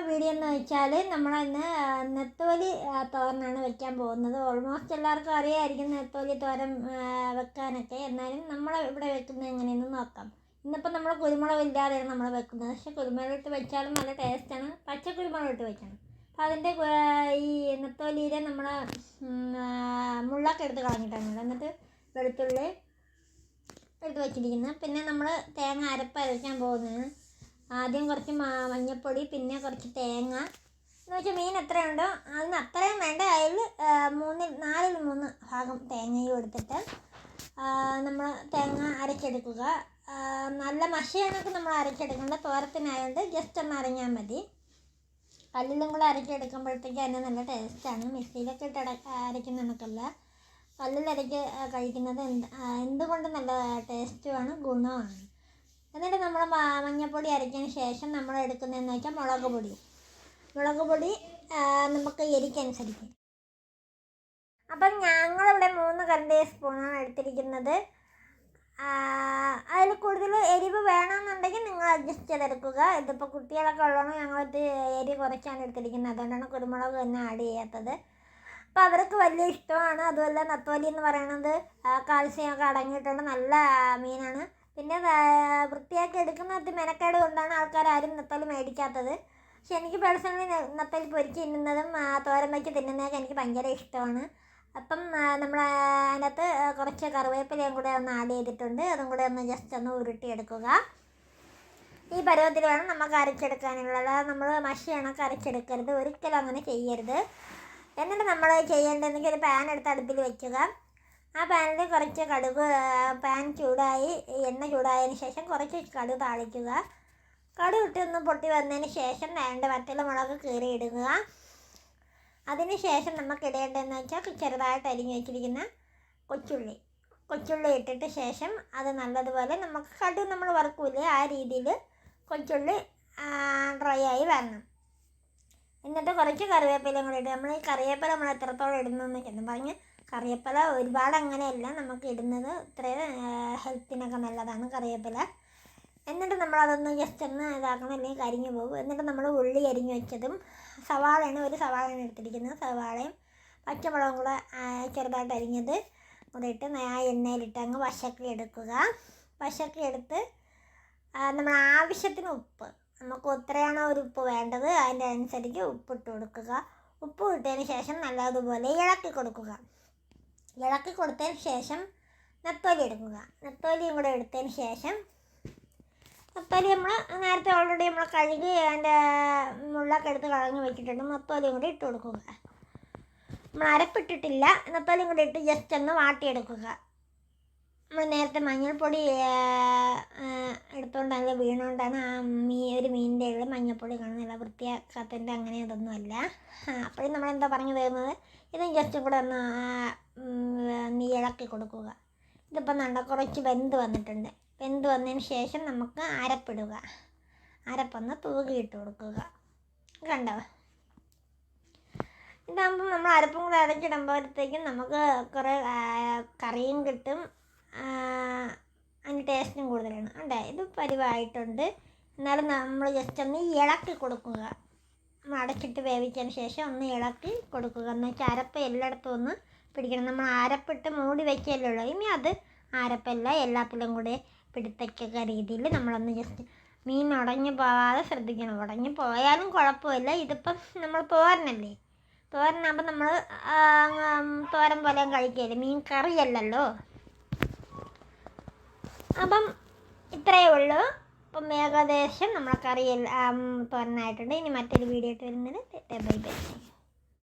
നമ്മളെ വീഡിയോ എന്ന് വെച്ചാൽ നമ്മൾ ഇന്ന് നെത്തോലി തോരനാണ് വെക്കാൻ പോകുന്നത്. ഓൾമോസ്റ്റ് എല്ലാവർക്കും അറിയായിരിക്കും നെത്തോലി തോരൻ വെക്കാനൊക്കെ. എന്നാലും നമ്മൾ ഇവിടെ വെക്കുന്നത് എങ്ങനെയെന്ന് നോക്കാം. ഇന്നിപ്പോൾ നമ്മൾ കുരുമുളക് ഇല്ലാതെയാണ് നമ്മൾ വെക്കുന്നത്. പക്ഷേ കുരുമുളക് ഇട്ട് വെച്ചാലും നല്ല ടേസ്റ്റാണ് പച്ച കുരുമുളക് ഇട്ട് വെക്കണം. അപ്പോൾ അതിന്റെ ഈ നെത്തോലിയിലെ നമ്മൾ മുള്ളൊക്കെ എടുത്ത് കളഞ്ഞിട്ടാണ്. എന്നിട്ട് വെളുത്തുള്ളി എടുത്ത് വെച്ചിരിക്കുന്നത്. പിന്നെ നമ്മൾ തേങ്ങ അരപ്പ് അരയ്ക്കാൻ പോകുന്നതാണ് ആദ്യം കുറച്ച് മഞ്ഞൾപ്പൊടി പിന്നെ കുറച്ച് തേങ്ങ. എന്ന് വെച്ചാൽ മീൻ എത്രയുണ്ടോ അതിന് അത്രയും വേണ്ട അതിൽ മൂന്നിൽ നാലിൽ മൂന്ന് ഭാഗം തേങ്ങയും എടുത്തിട്ട് നമ്മൾ തേങ്ങ അരച്ചെടുക്കുക. നല്ല മഷിയാണൊക്കെ നമ്മൾ അരച്ചെടുക്കേണ്ടത് തോരത്തിനായതുകൊണ്ട് ജസ്റ്റ് ഒന്ന് അരഞ്ഞാൽ മതി. കല്ലിലും കൂടെ അരച്ചെടുക്കുമ്പോഴത്തേക്ക് അതിന് നല്ല ടേസ്റ്റാണ് മിക്സിയിലൊക്കെ ഇട്ട് അരയ്ക്കുന്ന കണക്കല്ല. കല്ലിൽ അരച്ച് കഴിക്കുന്നത് എന്ത് എന്തുകൊണ്ട് നല്ല ടേസ്റ്റുമാണ് ഗുണമാണ് നമ്മൾ മഞ്ഞൾപ്പൊടി അരച്ചതിന് ശേഷം നമ്മൾ എടുക്കുന്നതെന്ന് വെച്ചാൽ മുളക് പൊടി. മുളക് പൊടി നമുക്ക് എരിക്കനുസരിച്ച്. അപ്പം ഞങ്ങളിവിടെ മൂന്ന് കരണ്ടി സ്പൂണാണ് എടുത്തിരിക്കുന്നത്. അതിൽ കൂടുതൽ എരിവ് വേണമെന്നുണ്ടെങ്കിൽ നിങ്ങൾ അഡ്ജസ്റ്റ് ചെയ്തെടുക്കുക. ഇതിപ്പോൾ കുട്ടികളൊക്കെ ഉള്ളതുകൊണ്ട് ഞങ്ങളിത് എരി കുറച്ചാണ് എടുത്തിരിക്കുന്നത്. അതുകൊണ്ടാണ് കുരുമുളക് തന്നെ ആഡ് ചെയ്യാത്തത്. അപ്പോൾ അവർക്ക് വലിയ ഇഷ്ടമാണ്. അതുമല്ല നത്തോലി എന്ന് പറയുന്നത് കാൽസ്യമൊക്കെ അടങ്ങിയിട്ടുള്ള നല്ല മീനാണ്. പിന്നെ വൃത്തിയാക്കി വൃത്തിയാക്കി എടുക്കുന്നത് മെനക്കേട് കൊണ്ടാണ് ആൾക്കാർ ആരും നത്തോലി മേടിക്കാത്തത്. പക്ഷെ എനിക്ക് പേഴ്സണലി നത്തോലി പൊരിച്ച് തിന്നുന്നതും തോരൻ വയ്ക്ക് തിന്നുന്നതൊക്കെ എനിക്ക് ഭയങ്കര ഇഷ്ടമാണ്. അപ്പം നമ്മൾ അതിനകത്ത് കുറച്ച് കറിവേപ്പിലയും കൂടെ ഒന്ന് ആഡ് ചെയ്തിട്ടുണ്ട്. അതും കൂടെ ഒന്ന് ജസ്റ്റ് ഒന്ന് ഉരുട്ടിയെടുക്കുക. ഈ പരുവത്തിൽ വേണം നമുക്ക് അരച്ചെടുക്കാനുള്ളത്. നമ്മൾ മഷി കണക്ക് അരച്ചെടുക്കരുത്. ഒരിക്കലും അങ്ങനെ ചെയ്യരുത്. എന്നിട്ട് നമ്മൾ ചെയ്യേണ്ടതെങ്കിൽ ഒരു പാൻ എടുത്ത് അടുപ്പിൽ വെക്കുക. ആ പാനിൽ കുറച്ച് കടുക് പാൻ ചൂടായി എണ്ണ ചൂടായതിന് ശേഷം കുറച്ച് കടുക് താളിക്കുക. കടുക് ഇട്ട് ഒന്ന് പൊട്ടി വന്നതിന് ശേഷം വേണ്ട വറ്റല മുളക് കീറി ഇടുക അതിന് ശേഷം നമുക്ക് ഇടേണ്ടതെന്ന് വെച്ചാൽ ചെറുതായിട്ട് അരിഞ്ഞു വെച്ചിരിക്കുന്ന കൊച്ചുള്ളി. കൊച്ചുള്ളി ഇട്ടിട്ട് ശേഷം അത് നല്ലതുപോലെ നമുക്ക് കടുക് നമ്മൾ വറുക്കൂലേ ആ രീതിയിൽ കൊച്ചുള്ളി ഡ്രൈ ആയി വരണം. എന്നിട്ട് കുറച്ച് കറിവേപ്പിലയും കൂടി ഇടുക. നമ്മൾ ഈ കറിവേപ്പില നമ്മൾ എത്രത്തോളം ഇടുന്നു എന്ന് പറഞ്ഞ് കറിവേപ്പില ഒരുപാട് അങ്ങനെയല്ല നമുക്ക് ഇടുന്നത്. ഇത്രയും ഹെൽത്തിനൊക്കെ നല്ലതാണ് കറിവേപ്പില എന്നിട്ട് നമ്മൾ അതൊന്ന് ജസ്റ്റ് ഒന്ന് ഇതാക്കണം അല്ലെങ്കിൽ കരിഞ്ഞു പോകും. എന്നിട്ട് നമ്മൾ ഉള്ളി അരിഞ്ഞു വെച്ചതും സവാളയാണ് ഒരു സവാളയാണ് എടുത്തിരിക്കുന്നത് സവാളയും പച്ചമുളകും കൂടെ ചെറുതായിട്ട് അരിഞ്ഞത് കൂടെ ഇട്ട് ആ എണ്ണയിലിട്ട് അങ്ങ് വശക്കി എടുക്കുക. വശക്കി എടുത്ത് നമ്മൾ ആവശ്യത്തിന് ഉപ്പ് നമുക്ക് എത്രയാണോ ഒരു ഉപ്പ് വേണ്ടത് അതിന്റെ അനുസരിച്ച് ഉപ്പിട്ട് കൊടുക്കുക. ഉപ്പ് ഇട്ടതിന് ശേഷം നല്ലതുപോലെ ഇളക്കി കൊടുക്കുക. ഇളക്കി കൊടുത്തതിന് ശേഷം നത്തോലി എടുക്കുക. നത്തോലിയും കൂടെ എടുത്തതിന് ശേഷം നത്തോലി നമ്മൾ നേരത്തെ ഓൾറെഡി നമ്മൾ കഴുകി അതിന്റെ മുള്ളൊക്കെ എടുത്ത് കളഞ്ഞ് വെച്ചിട്ടുണ്ട്. നത്തോലിയും കൂടി ഇട്ട് കൊടുക്കുക. നമ്മൾ അരപ്പിട്ടിട്ടില്ല. നത്തോലിയും കൂടി ഇട്ട് ജസ്റ്റ് ഒന്ന് വാട്ടിയെടുക്കുക. നമ്മൾ നേരത്തെ മഞ്ഞൾപ്പൊടി എടുത്തുകൊണ്ടാണ് വീണുകൊണ്ടാണ് ആ മീ ഒരു മീനിന്റെ മഞ്ഞൾപ്പൊടി കാണുന്നില്ല വൃത്തിയാക്കാത്തതിന്റെ അങ്ങനെ ഇതൊന്നും അല്ല അപ്പോഴും നമ്മളെന്താ പറഞ്ഞു തരുന്നത്? ഇതും ജസ്റ്റ് കൂടെ ഒന്ന് നീ ഇളക്കി കൊടുക്കുക. ഇതിപ്പോൾ നല്ല കുറച്ച് വെന്ത് വന്നിട്ടുണ്ട്. വെന്ത് വന്നതിന് ശേഷം നമുക്ക് അരപ്പിടുക. അരപ്പൊന്ന് തൂകിയിട്ട് കൊടുക്കുക. കണ്ടോ? ഇതാകുമ്പോൾ നമ്മൾ അരപ്പും കൂടെ അരച്ചിടുമ്പോഴത്തേക്കും നമുക്ക് കുറേ കറിയും കിട്ടും. അതിന് ടേസ്റ്റും കൂടുതലാണ്. അല്ലേ ഇത് പരിവായിട്ടുണ്ട്. എന്നാലും നമ്മൾ ജസ്റ്റ് ഒന്ന് ഇളക്കി കൊടുക്കുക. അടച്ചിട്ട് വേവിച്ചതിന് ശേഷം ഒന്ന് ഇളക്കി കൊടുക്കുക. എന്ന് വെച്ചാൽ അരപ്പ് എല്ലായിടത്തും ഒന്ന് പിടിക്കണം. നമ്മൾ അരപ്പിട്ട് മൂടി വെക്കല്ലേ ഉള്ളൂ. ഇനി അത് അരപ്പല്ല എല്ലാത്തിലും കൂടെ പിടുത്തക്ക രീതിയിൽ നമ്മളൊന്ന് ജസ്റ്റ് മീൻ ഉടഞ്ഞു പോവാതെ ശ്രദ്ധിക്കണം. ഉടഞ്ഞു പോയാലും കുഴപ്പമില്ല. ഇതിപ്പം നമ്മൾ തോരനല്ലേ? തോരനാകുമ്പോൾ നമ്മൾ തോരൻ പോലെ കഴിക്കല്ലേ മീൻ കറിയല്ലല്ലോ? അപ്പം ഇത്രയേ ഉള്ളൂ. അപ്പം ഏകദേശം നമ്മളെ കറി തോരനായിട്ടുണ്ട്. ഇനി മറ്റൊരു വീഡിയോ ആയിട്ട് വരുന്നത്. Bye bye.